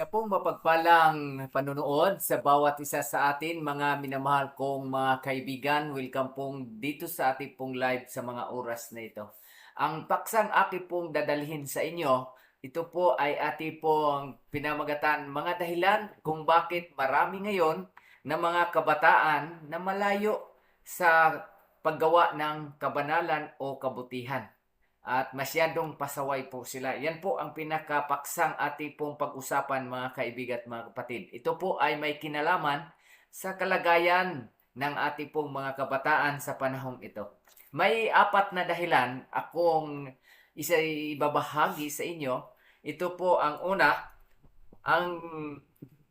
Isa pong mapagpalang panunood sa bawat isa sa atin, mga minamahal kong mga kaibigan. Welcome pong dito sa ating pong live sa mga oras na ito. Ang paksang aking pong dadalhin sa inyo, ito po ay ating pong pinamagatan mga dahilan kung bakit marami ngayon na mga kabataan na malayo sa paggawa ng kabanalan o kabutihan at masyadong pasaway po sila. Yan po ang pinakapaksang ating pong pag-usapan mga kaibigan at mga kapatid. Ito po ay may kinalaman sa kalagayan ng ating pong mga kabataan sa panahong ito. May apat na dahilan akong isa ibabahagi sa inyo. Ito po ang una, ang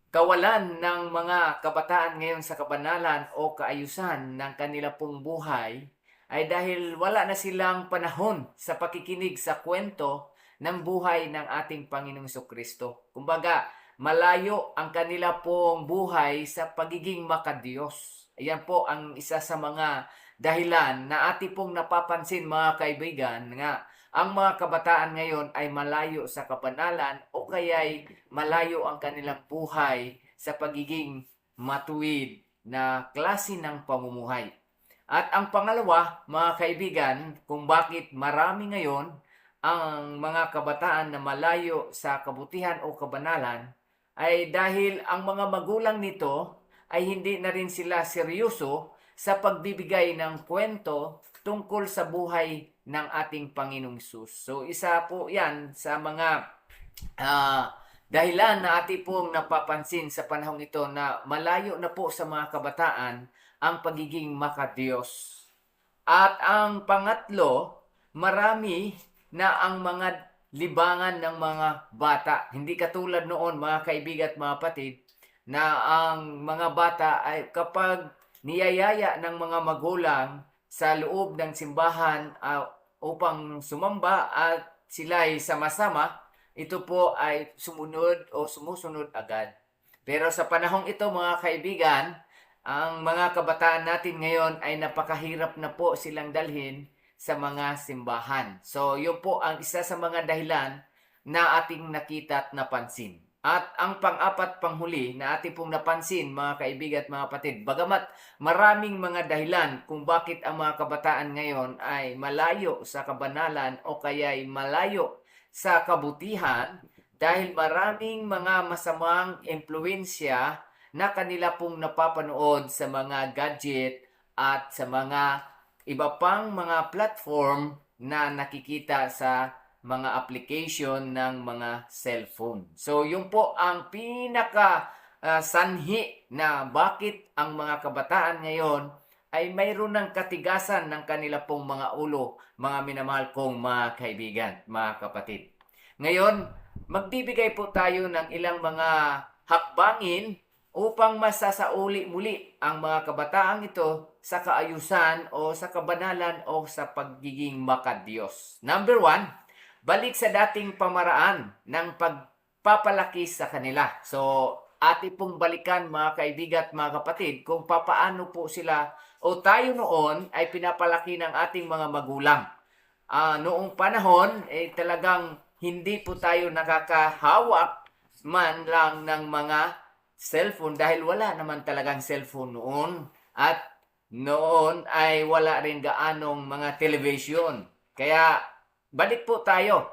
kawalan ng mga kabataan ngayon sa kabanalan o kaayusan ng kanila pong buhay ay dahil wala na silang panahon sa pakikinig sa kwento ng buhay ng ating Panginoong Kristo. Kumbaga, malayo ang kanila pong buhay sa pagiging makadiyos. Ayan po ang isa sa mga dahilan na ating pong napapansin mga kaibigan nga ang mga kabataan ngayon ay malayo sa kapanalan o kaya'y malayo ang kanilang buhay sa pagiging matuwid na klase ng pamumuhay. At ang pangalawa, mga kaibigan, kung bakit marami ngayon ang mga kabataan na malayo sa kabutihan o kabanalan ay dahil ang mga magulang nito ay hindi na rin sila seryoso sa pagbibigay ng kwento tungkol sa buhay ng ating Panginoong Sus. So isa po yan sa mga ah, dahilan na ating pong napapansin sa panahong ito na malayo na po sa mga kabataan ang pagiging makadiyos. At ang pangatlo, marami na ang mga libangan ng mga bata. Hindi katulad noon mga kaibigan at mga patid na ang mga bata ay kapag niyayaya ng mga magulang sa loob ng simbahan ah, upang sumamba at sila ay sama-sama, ito po ay sumunod o sumusunod agad. Pero sa panahong ito mga kaibigan, ang mga kabataan natin ngayon ay napakahirap na po silang dalhin sa mga simbahan. So, yun po ang isa sa mga dahilan na ating nakita at napansin. At ang pang-apat panghuli na ating pong napansin mga kaibigan at mga kapatid, bagamat maraming mga dahilan kung bakit ang mga kabataan ngayon ay malayo sa kabanalan o kaya ay malayo sa kabutihan dahil maraming mga masamang impluensya na kanila pong napapanood sa mga gadget at sa mga iba pang mga platform na nakikita sa mga application ng mga cellphone. So, yun po ang pinaka ah, sanhi na bakit ang mga kabataan ngayon ay mayroon ng katigasan ng kanila pong mga ulo, mga minamahal kong mga kaibigan, mga kapatid. Ngayon, magbibigay po tayo ng ilang mga hakbangin upang masasauli muli ang mga kabataang ito sa kaayusan o sa kabanalan o sa pagiging makadiyos. Number one, balik sa dating pamaraan ng pagpapalaki sa kanila. So, ati pong balikan mga kaibigan at mga kapatid kung papaano po sila o tayo noon ay pinapalaki ng ating mga magulang. Ah, noong panahon, eh, talagang hindi po tayo nakakahawak man lang ng mga cellphone dahil wala naman talagang cellphone noon at noon ay wala rin gaanong mga television. Kaya balik po tayo.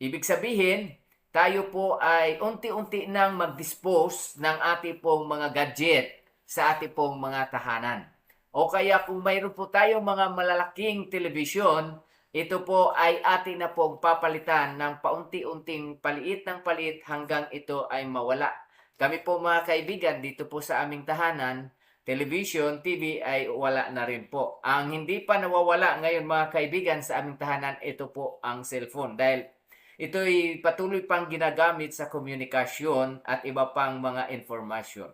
Ibig sabihin, tayo po ay unti-unti nang mag-dispose ng ating pong mga gadget sa ating pong mga tahanan. O kaya kung mayroon po tayong mga malalaking television, ito po ay atin na pong papalitan ng paunti-unting paliit ng paliit hanggang ito ay mawala. Kami po mga kaibigan dito po sa aming tahanan, television, TV ay wala na rin po. Ang hindi pa nawawala ngayon mga kaibigan sa aming tahanan, ito po ang cellphone. Dahil ito'y patuloy pang ginagamit sa komunikasyon at iba pang mga informasyon.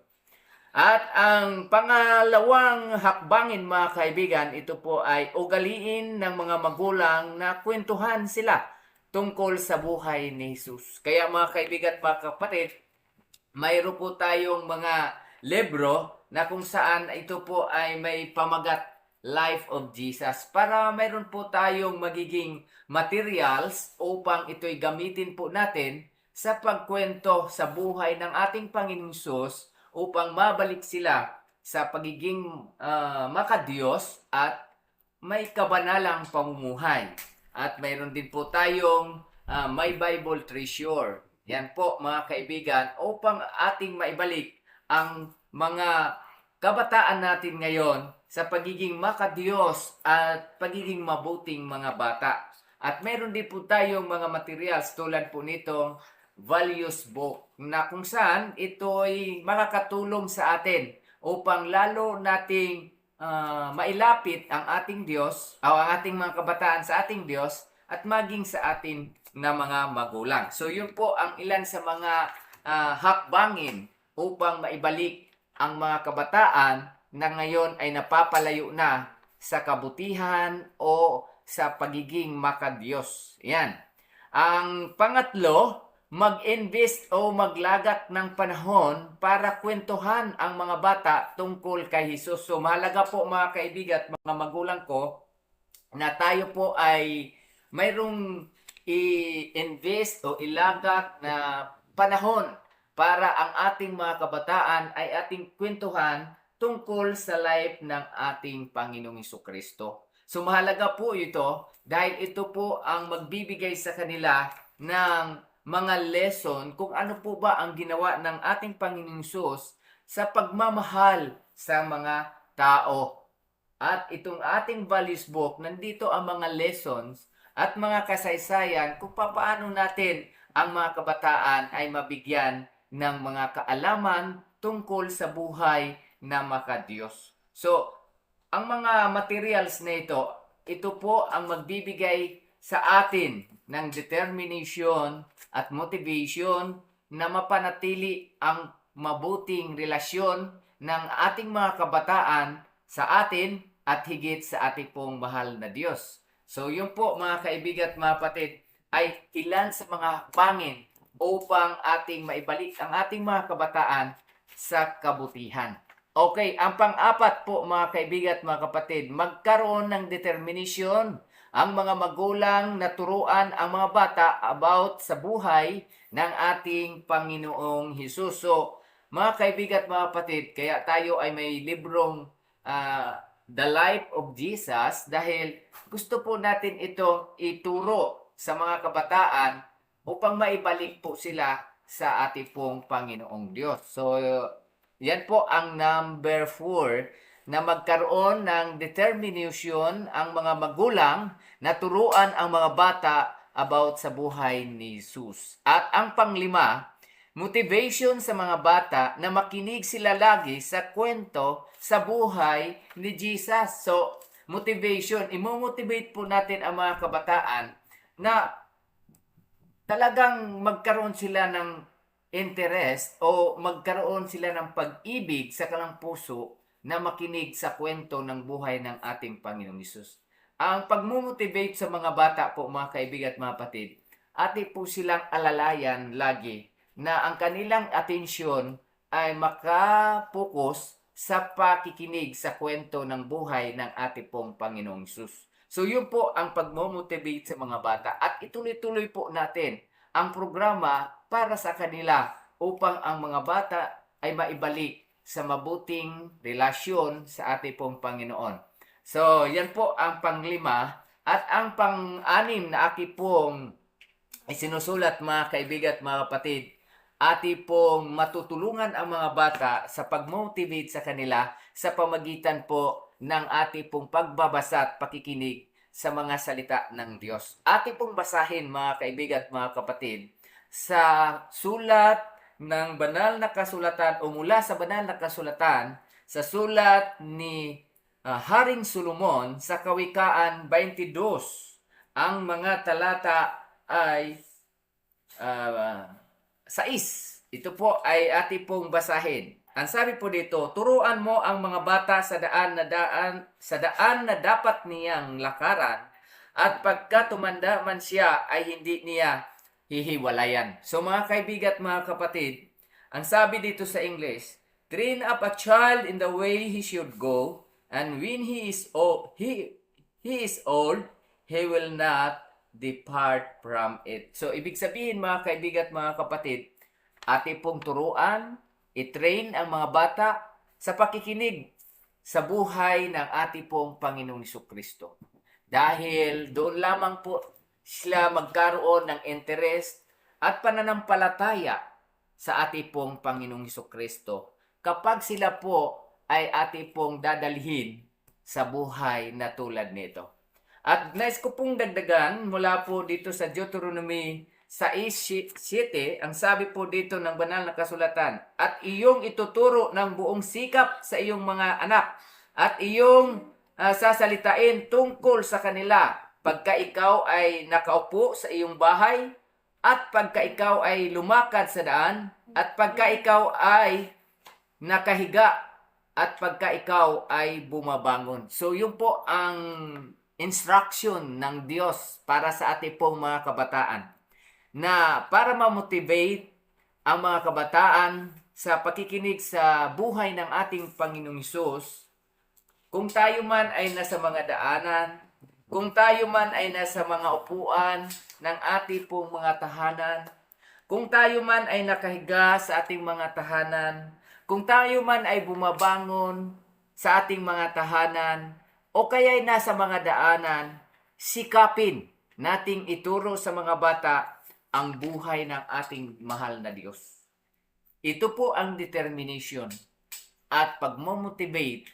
At ang pangalawang hakbangin mga kaibigan, ito po ay ugaliin ng mga magulang na kwentuhan sila tungkol sa buhay ni Jesus. Kaya mga kaibigan mga kapatid, mayroon po tayong mga libro na kung saan ito po ay may pamagat Life of Jesus para mayroon po tayong magiging materials upang ito'y gamitin po natin sa pagkwento sa buhay ng ating Panginoong Sus upang mabalik sila sa pagiging ah, makadiyos at may kabanalang pamumuhay. At mayroon din po tayong ah, may Bible treasure. Yan po mga kaibigan upang ating maibalik ang mga kabataan natin ngayon sa pagiging makadiyos at pagiging mabuting mga bata. At meron din po tayong mga materials tulad po nitong values book na kung saan ito ay makakatulong sa atin upang lalo nating ah, mailapit ang ating Diyos o ang ating mga kabataan sa ating Diyos at maging sa atin na mga magulang. So yun po ang ilan sa mga ah, hakbangin upang maibalik ang mga kabataan na ngayon ay napapalayo na sa kabutihan o sa pagiging makadiyos. Yan. Ang pangatlo, mag-invest o maglagat ng panahon para kwentuhan ang mga bata tungkol kay Jesus. So mahalaga po mga kaibigan at mga magulang ko na tayo po ay mayroong i-invest o ilagat na panahon para ang ating mga kabataan ay ating kwentuhan tungkol sa life ng ating Panginoong Kristo. So mahalaga po ito dahil ito po ang magbibigay sa kanila ng mga lesson kung ano po ba ang ginawa ng ating Panginoong Sus sa pagmamahal sa mga tao. At itong ating values book, nandito ang mga lessons at mga kasaysayan kung paano natin ang mga kabataan ay mabigyan ng mga kaalaman tungkol sa buhay na makadiyos. So, ang mga materials na ito, ito po ang magbibigay sa atin ng determination at motivation na mapanatili ang mabuting relasyon ng ating mga kabataan sa atin at higit sa ating pong mahal na Diyos. So, yun po mga kaibigan at mga kapatid, ay ilan sa mga pangin upang ating maibalik ang ating mga kabataan sa kabutihan. Okay, ang pang-apat po mga kaibigan at mga kapatid, magkaroon ng determination ang mga magulang na turuan ang mga bata about sa buhay ng ating Panginoong Hesus. So, mga kaibigan at mga kapatid, kaya tayo ay may librong ah, The Life of Jesus dahil gusto po natin ito ituro sa mga kabataan upang maibalik po sila sa ating pong Panginoong Diyos. So, yan po ang number four na magkaroon ng determination ang mga magulang na turuan ang mga bata about sa buhay ni Jesus. At ang panglima, motivation sa mga bata na makinig sila lagi sa kwento sa buhay ni Jesus. So, motivation, imo-motivate po natin ang mga kabataan na talagang magkaroon sila ng interest o magkaroon sila ng pag-ibig sa kalang puso na makinig sa kwento ng buhay ng ating Panginoong Isus. Ang pagmumotivate sa mga bata po mga kaibigan at mga patid, ati po silang alalayan lagi na ang kanilang atensyon ay makapokus sa pakikinig sa kwento ng buhay ng ating pong Panginoong Isus. So yun po ang pagmomotivate sa mga bata at ituloy-tuloy po natin ang programa para sa kanila upang ang mga bata ay maibalik sa mabuting relasyon sa ating pong Panginoon. So, yan po ang panglima at ang pang-anim na aki pong isinusulat mga kaibigan at mga kapatid, ati pong matutulungan ang mga bata sa pag-motivate sa kanila sa pamagitan po ng ati pong pagbabasa at pakikinig sa mga salita ng Diyos. Ati pong basahin mga kaibigan at mga kapatid sa sulat ng banal na kasulatan o mula sa banal na kasulatan sa sulat ni uh, Haring Solomon sa Kawikaan 22 ang mga talata ay uh, 6. Ito po ay ating pong basahin. Ang sabi po dito, turuan mo ang mga bata sa daan na daan sa daan na dapat niyang lakaran at pagka tumanda man siya ay hindi niya hihiwalayan. So mga kaibigan at mga kapatid, ang sabi dito sa English, train up a child in the way he should go and when he is old, he, he is old, he will not depart from it. So, ibig sabihin mga kaibigan at mga kapatid, ating pong turuan, i-train ang mga bata sa pakikinig sa buhay ng ating pong Panginoong Kristo. Dahil doon lamang po sila magkaroon ng interest at pananampalataya sa ating pong Panginoong Kristo kapag sila po ay ating pong dadalhin sa buhay na tulad nito. At nais ko pong dagdagan mula po dito sa Deuteronomy 6.7, ang sabi po dito ng banal na kasulatan, at iyong ituturo ng buong sikap sa iyong mga anak, at iyong ah, sasalitain tungkol sa kanila pagka ikaw ay nakaupo sa iyong bahay, at pagka ikaw ay lumakad sa daan, at pagka ikaw ay nakahiga, at pagka ikaw ay bumabangon. So, yun po ang instruction ng Diyos para sa ating pong mga kabataan na para ma-motivate ang mga kabataan sa pakikinig sa buhay ng ating Panginoong Isus, kung tayo man ay nasa mga daanan, kung tayo man ay nasa mga upuan ng ating pong mga tahanan, kung tayo man ay nakahiga sa ating mga tahanan, kung tayo man ay bumabangon sa ating mga tahanan, o kaya'y nasa mga daanan, sikapin nating ituro sa mga bata ang buhay ng ating mahal na Diyos. Ito po ang determination at pagmomotivate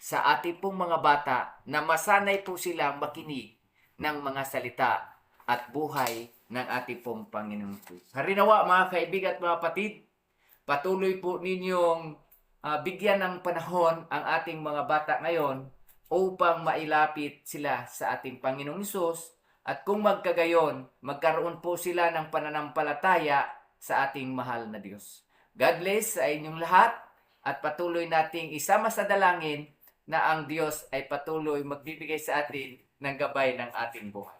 sa ating pong mga bata na masanay po sila makinig ng mga salita at buhay ng ating pong Panginoon Diyos. Harinawa mga kaibigan at mga patid, patuloy po ninyong ah, bigyan ng panahon ang ating mga bata ngayon upang mailapit sila sa ating Panginoong Isus at kung magkagayon, magkaroon po sila ng pananampalataya sa ating mahal na Diyos. God bless sa inyong lahat at patuloy nating isama sa dalangin na ang Diyos ay patuloy magbibigay sa atin ng gabay ng ating buhay.